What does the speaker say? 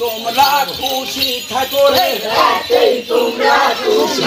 তোমরা খুশি থাকো রে। তোমরা খুশি